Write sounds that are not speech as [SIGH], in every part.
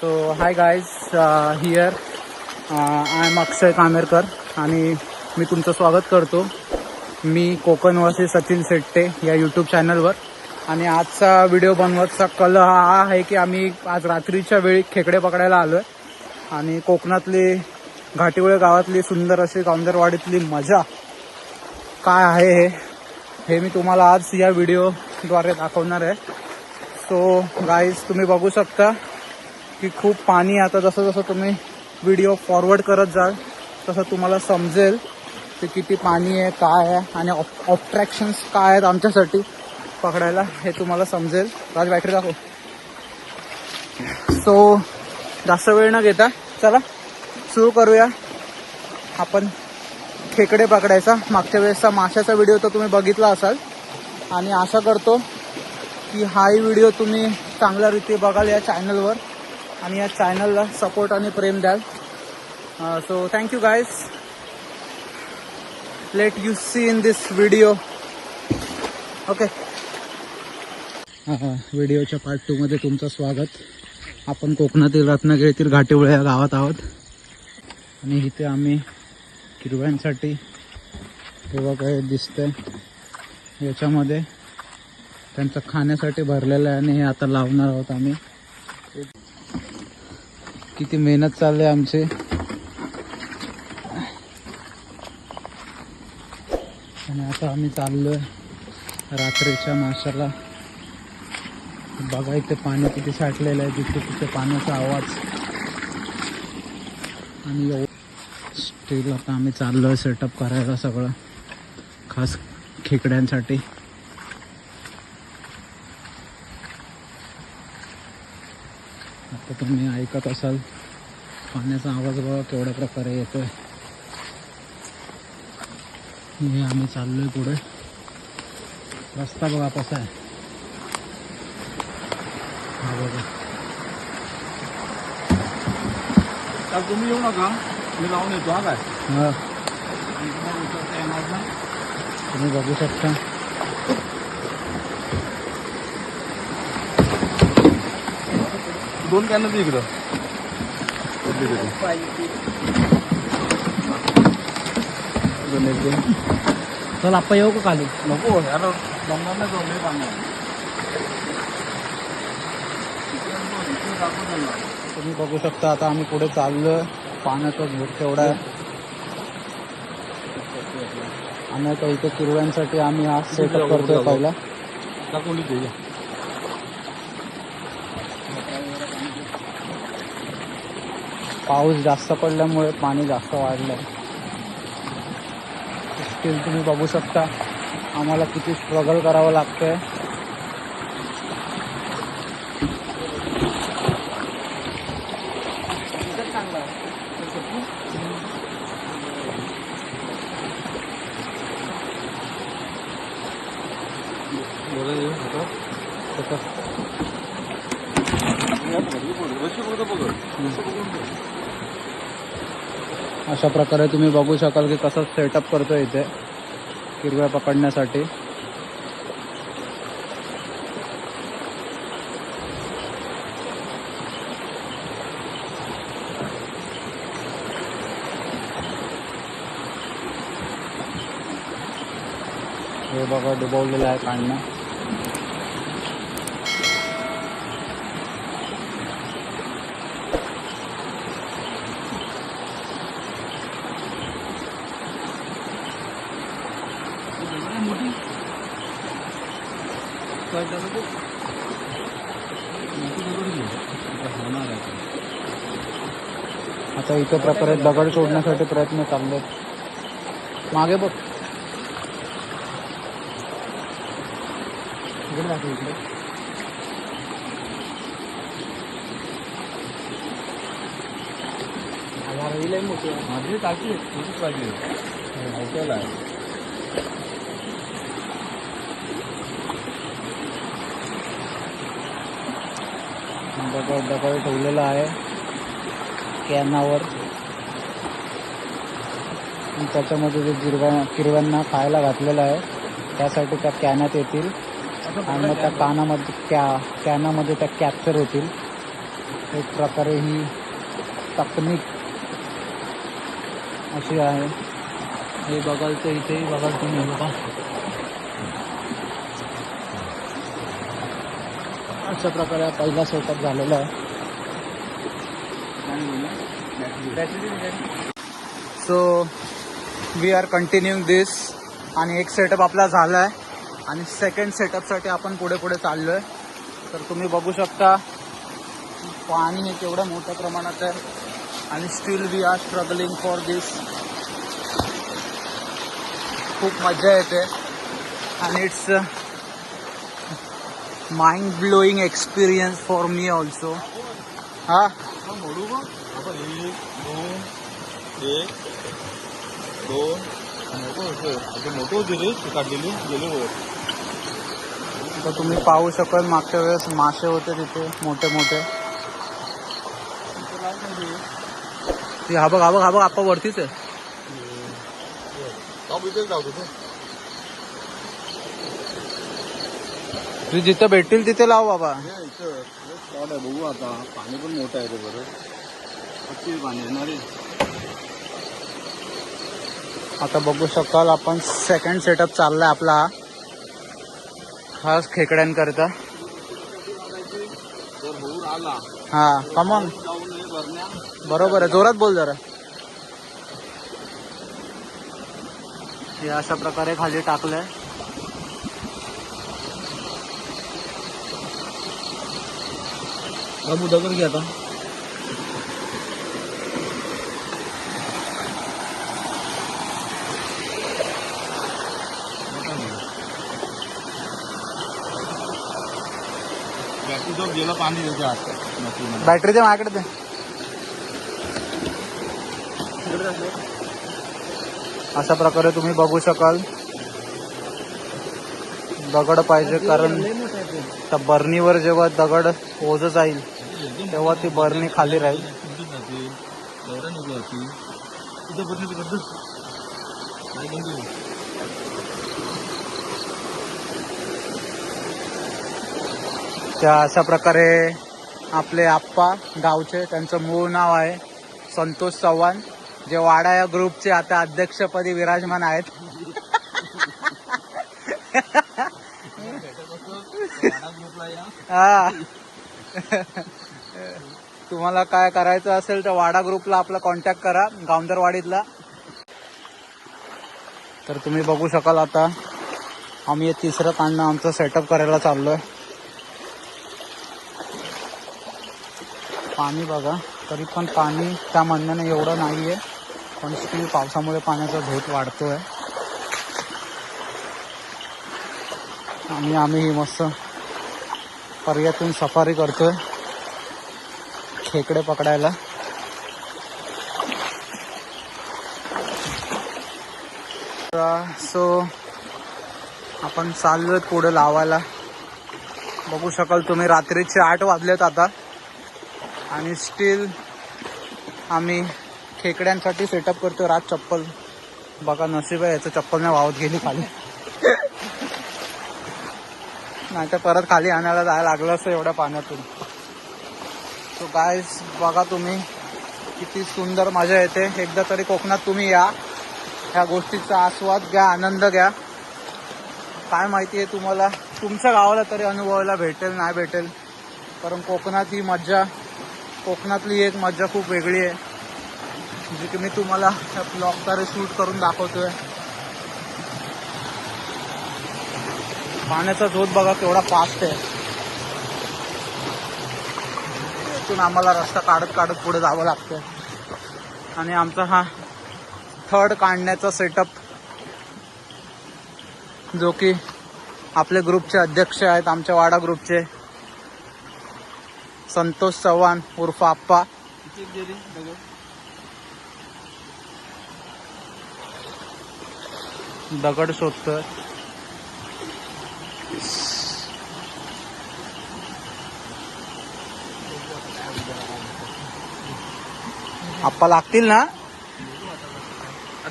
So hi guys here I am Akshay Kamerkar आणि मी तुमचं स्वागत करतो. मी कोकणवासी सचिन शेट्टे या यूट्यूब चॅनलवर आणि आजचा व्हिडिओ बनवतचा कल हा आहे की आम्ही आज रात्रीच्या वेळी खेकडे पकडायला आलो आहे आणि कोकणातली घाटीवळे गावातली सुंदर अशी गावंदरवाडीतली मजा काय आहे हे हे मी तुम्हाला आज या व्हिडिओद्वारे दाखवणार आहे. सो गाईज तुम्ही बघू शकता. की खूप पाणी आता जसं जसं तुम्ही व्हिडिओ फॉरवर्ड करत जाल तसं तुम्हाला समजेल की किती पाणी आहे काय आहे आणि ऑप ऑप्ट्रॅक्शन्स काय आहेत आमच्यासाठी पकडायला हे तुम्हाला समजेल. राज बॅटरी दाखव. सो जास्त वेळ न घेता चला सुरू करूया. आपण खेकडे पकडायचा. मागच्या वेळेसचा माशाचा व्हिडिओ तर तुम्ही बघितला असाल. आणि आशा करतो की हाही व्हिडिओ तुम्ही चांगल्या रीती बघाल या चॅनलवर आणि या चॅनलला सपोर्ट आणि प्रेम द्याल. So thank you guys let you see in this video okay व्हिडिओच्या पार्ट टूमध्ये तुमचं स्वागत. आपण कोकणातील रत्नागिरीतील घाटिवळे या गावात आहोत. आणि इथे आम्ही किरव्यांसाठी किंवा काय दिसतंय. याच्यामध्ये त्यांचं खाण्यासाठी भरलेलं आहे आणि हे आता लावणार आहोत आम्ही. किती मेहनत चालली आहे आमची. आणि आता आम्ही चाललोय रात्रीच्या माशाला. बघा इथे पाणी किती साठलेलं आहे तिथे तिथे पाण्याचा आवाज. आणि एव- स्टील आता आम्ही चाललोय सेटअप करायला सगळं खास खेकड्यांसाठी. आता तुम्ही ऐकत असाल पाण्याचा आवाज बघा केवढ्या प्रकारे येतोय. हे आम्ही चाललोय पुढे. रस्ता बघा कसा आहे. हा बघा. तुम्ही येऊ नका मी लावून येतो हा काय? हा. तुम्ही बघू शकता. दोन कॅन दे इकडं. दोन एक दोन चल आपण येऊ का खाली? नको यार जमणार नाही जाऊन पाणी तुम्ही बघू शकता आता आम्ही पुढे चाललोय पाण्याचा झोप केवढा आहे. आणि आता इथे किरव्यांसाठी आम्ही आज सेटअप करतोय पहिला. पाऊस जास्त पडल्यामुळे पाणी जास्त वाढलंय. स्टील तुम्ही बघू शकता आम्हाला किती स्ट्रगल करावं लागतंय. अशा प्रकारे तुम्ही बघू शकाल की कसं सेटअप करतोय इथे. किरव्या पकडण्यासाठी. हे बघा डुबवलेलं आहे काढणं आता इथे प्रकारे दगड सोडण्यासाठी प्रयत्न चालले मागे बघ. इकडे दाखव मोठी माझी टाकी तुझीच टाकी हॉटेल आहे. दगड दगड ठेवलेला आहे. कॅनावर त्याच्यामध्ये जे गिरवा किरव्यांना खायला घातलेलं आहे त्यासाठी त्या कॅनात येतील. आणि मग त्या कानामध्ये कॅ कॅनामध्ये त्या कॅप्चर होतील. एक प्रकारे ही तकनीक अशी आहे. हे बघाल तर इथेही बघाल तुम्ही बघा. अशा प्रकारे पहिला सेटअप झालेला आहे. So we are continuing this आणि एक सेटअप आपला झाला आहे आणि सेकंड सेटअपसाठी आपण पुढे पुढे चाललो आहे तर तुम्ही बघू शकता पाणी हे केवढं मोठ्या प्रमाणात आहे. आणि still we are struggling for this खूप मजा येते. आणि it's mind blowing experience for me also हा? मोडू का आपण एक दोन एक दोन मोठं मोठं होते रे काढलेली गेले वर तर तुम्ही पाहू शकाल मागच्या वेळेस मासे होते तिथे मोठे मोठे. ती हा बघ हा बघ हा बघ आपा वरतीच आहे जाऊ तिथे तू जिथं भेटतील तिथे लाव बाबा. हे इथं स्पॉट आहे बघू आता. पाणी पण मोठं आहे रे बरं. अच्छी पाणी आहे. ना रे आता बघू शकाल आपण सेकंड सेटअप चाललाय आपला. खास खेकड्यांकरता. हा कमॉन बरोबर आहे जोरात बोल जरा. हे अशा प्रकारे खाली टाकलंय. बाबू दगड घे आता. बॅटरी जो गेला पाणी त्याच्या आत मशीन बॅटरी दे माझ्याकडे दे. अशा प्रकारे तुम्ही बघू शकाल. दगड पाहिजे कारण त्या बर्नीवर जेव्हा दगड ओझ जाईल तेव्हा ती बर्नी खाली राहील. त्या अशा प्रकारे आपले आप्पा गावचे त्यांचं मूळ नाव आहे संतोष चव्हाण. जे वाडा या ग्रुपचे आता अध्यक्षपदी विराजमान आहेत. [LAUGHS] हा. [LAUGHS] तुम्हाला काय करायचं असेल तर वाडा ग्रुपला आपला कॉन्टॅक्ट करा गावंदरवाडीतला. तर तुम्ही बघू शकाल आता आम्ही तिसरं कांडणं आमचं सेटअप करायला चाललोय. पाणी बघा तरी पण पाणी त्या म्हणण्याने एवढं नाहीये पण स्टील पावसामुळे पाण्याचा झोत वाढतोय. आणि आम्ही ही मस्त पर्यातून सफारी करतोय. खेकडे पकडायला. सो आपण चाललोय पुढे लावायला. बघू शकाल तुम्ही रात्रीचे आठ वाजलेत आता. आणि स्टील आम्ही खेकड्यांसाठी सेटअप करतो रात चप्पल. बघा नशीब आहे याचं चप्पल नाही वाहत गेली खाली. नाही तर परत खाली आणायला जायला लागलं असं एवढ्या पाण्यातून. सो गायस बघा तुम्ही किती सुंदर मजा येते. एकदा तरी कोकणात तुम्ही या. ह्या गोष्टीचा आस्वाद घ्या आनंद घ्या. काय माहिती आहे तुम्हाला? तुमच्या गावाला तरी अनुभवायला भेटेल नाही भेटेल. कारण कोकणात ही मज्जा कोकणातली एक मज्जा खूप वेगळी आहे. जी की मी तुम्हाला ब्लॉगद्वारे शूट करून दाखवतोय. पाण्याचा झोत बघा केवढा फास्ट आहे. इथून आम्हाला रस्ता काढत काढत पुढे जावं लागतं आणि आमचा हा थर्ड काढण्याचा सेटअप जो की आपले ग्रुपचे अध्यक्ष आहेत आमच्या वाडा ग्रुपचे संतोष चव्हाण उर्फ आप्पा. दगड शोधतोय. आप्पा लागतील ना?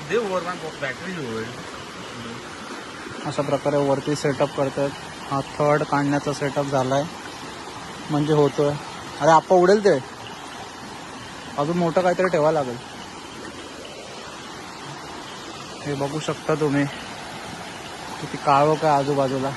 दे ओव्हर बॅटरी होईल. अशा प्रकारे वरती सेटअप करतात. हा थर्ड काढण्याचा सेटअप झालाय. म्हणजे होतोय. अरे आप्पा उडेल ते. अजून मोठं काहीतरी ठेवावं लागेल. हे बघू शकता तुम्ही. किती काळोख आहे आजूबाजूला.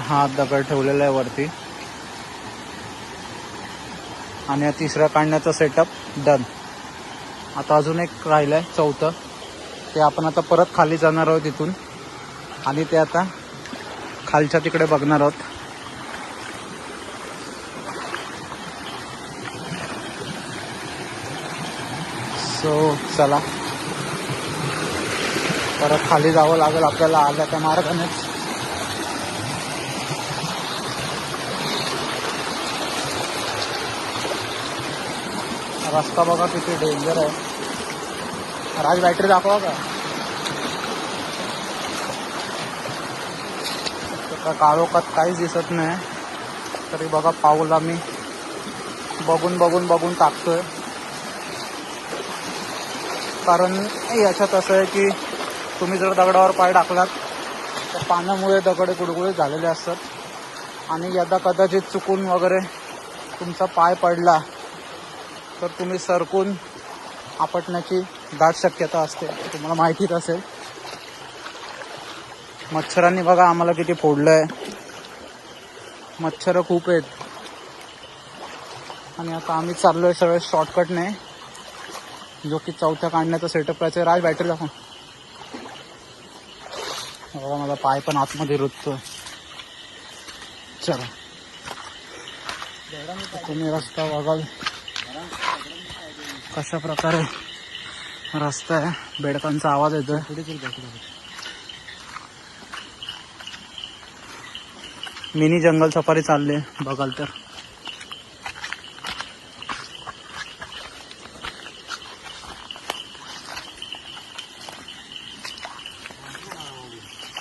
हा दगड ठेवलेला आहे वरती. आणि या तिसऱ्या काढण्याचा सेटअप डन आता अजून एक राहिलंय चौथं. ते आपण आता परत खाली जाणार आहोत इथून. आणि ते आता खालच्या तिकडे बघणार आहोत. सो चला. परत खाली जावं लागेल आपल्याला आल्या त्या मार्गानेच. रस्ता बघा किती डेंजर आहे. राज बॅटरी दाखवा का? काळोखात काहीच दिसत नाही. तरी बघा पाऊल आम्ही बघून बघून बघून टाकतोय. कारण याच्यात असं आहे की तुम्ही जर दगडावर पाय टाकलात तर पाण्यामुळे दगडे गुडगुडे झालेले असतात. आणि यदा कदाचित चुकून वगैरे तुमचा पाय पडला तर तुम्ही सरकून आपटण्याची दाट शक्यता असते तुम्हाला माहितीच असेल. मच्छरांनी बघा आम्हाला किती फोडलं आहे मच्छर खूप आहेत. आणि आता आम्ही चाललोय सगळे शॉर्टकटने जो की चौथ्या काढण्याचा सेटअप करायचा राज बॅटरी दाखवून बघा माझा पाय पण आतमध्ये रुततोय. चला. तुम्ही रस्ता बघाल. कशा प्रकारे रस्ता आहे. बेडकांचा आवाज येतोय. मिनी जंगल सफारी चालली बघाल तर.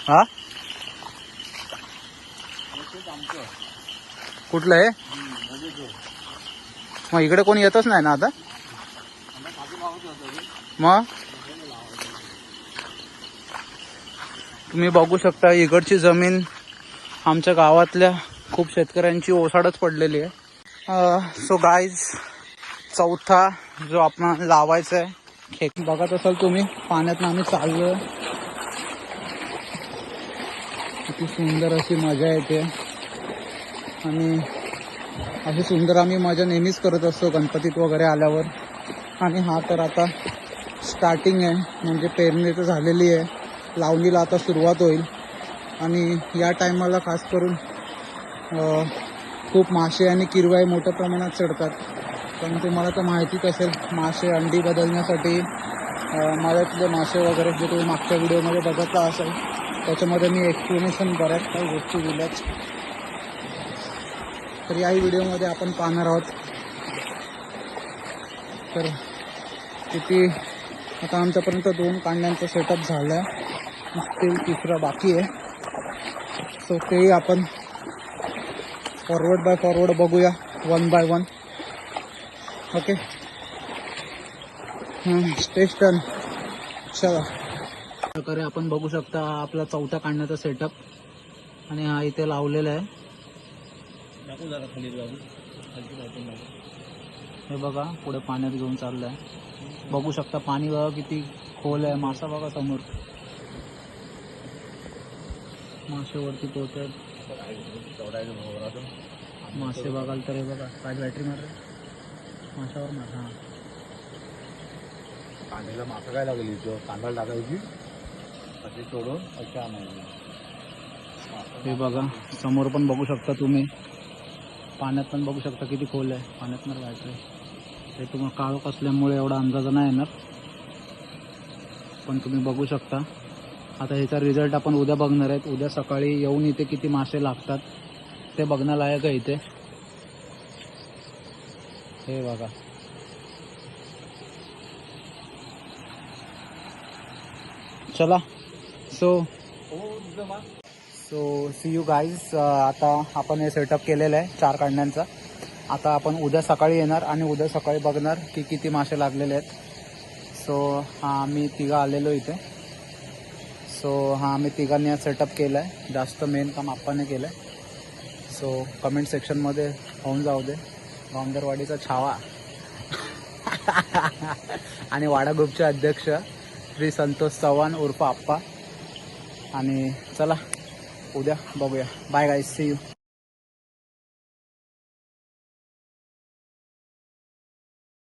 हा? कुठलं आहे? मग इकडे कोणी येतच नाही ना आता? मग? तुम्ही बघू शकता इकडची जमीन आमच्या गावातल्या खूप शेतकऱ्यांची ओसाडच पडलेली आहे. सो गाईज चौथा जो आपण लावायचा आहे खेक बघत असाल तुम्ही पाण्यात आम्ही चाललोय. किती सुंदर अशी मजा येते. आणि अशी सुंदर आम्ही मजा नेहमीच करत असतो गणपतीत वगैरे आल्यावर. आणि हा तर आता स्टार्टिंग आहे. म्हणजे पेरणी तर झालेली आहे. लावणीला आता सुरुवात होईल. आणि या टायमाला खास करून खूप मासे आणि किरवाई मोठ्या प्रमाणात चढतात. पण तुम्हाला तर माहितीच असेल मासे अंडी बदलण्यासाठी मला मळ्यातले मासे वगैरे जे तुम्ही मागच्या व्हिडिओमध्ये बघतला असेल त्याच्यामध्ये मी एक्सप्लेनेशन बऱ्याच काही गोष्टी दिल्याच तर याही व्हिडिओमध्ये आपण पाहणार आहोत. तर किती आता आमच्यापर्यंत दोन कांड्यांचा सेटअप झालं आहे ते तिसरं बाकी आहे. सो तेही आपण फॉरवर्ड बाय फॉरवर्ड बघूया one by one okay station चला. प्रकारे आपण बघू शकता हा आपला चौथा काढण्याचा सेटअप आणि हा इथे लावलेला आहे. हे बघा पुढे पाण्यात घेऊन चाललंय. बघू शकता पाणी बघा किती खोल आहे. मासा बघा समोर. मासे वरती पोहत आहेत चौडायचं भावाला मासे बघाल तर हे बघा काय बॅटरी मार? माशावर मार हा. कांद्याला मासा काय लागली? तो कांदा टाकायची? सोडून हे बघा समोर पण बघू शकता तुम्ही. पाण्यात पण बघू शकता किती खोल आहे. पाण्यात मार बॅटरी ते तुम्हाला काळोख असल्यामुळे एवढा अंदाज नाही येणार. पण तुम्ही बघू शकता. आता ह्याचा रिझल्ट आपण उद्या बघणार आहेत. उद्या सकाळी येऊन इथे किती मासे लागतात ते बघण्यालायक आहे इथे. हे बघा. चला. So so see you guys आता आपण हे सेटअप केलेलं आहे चार काढण्यांचा. आता आपण उद्या सकाळी येणार आणि उद्या सकाळी बघणार की किती मासे लागलेले आहेत. सो हा आम्ही तिघं आलेलो इथे. सो हा आम्ही तिघांनी सेटअप केला आहे जास्त मेन काम आप्पाने केलं आहे सो कमेंट सेक्शनमध्ये होऊन जाऊ दे. गावंदरवाडीचा छावा. [LAUGHS] आणि वाडा ग्रुपचे अध्यक्ष श्री संतोष चव्हाण उर्फ आप्पा. आणि चला उद्या बघूया. Bye guy C you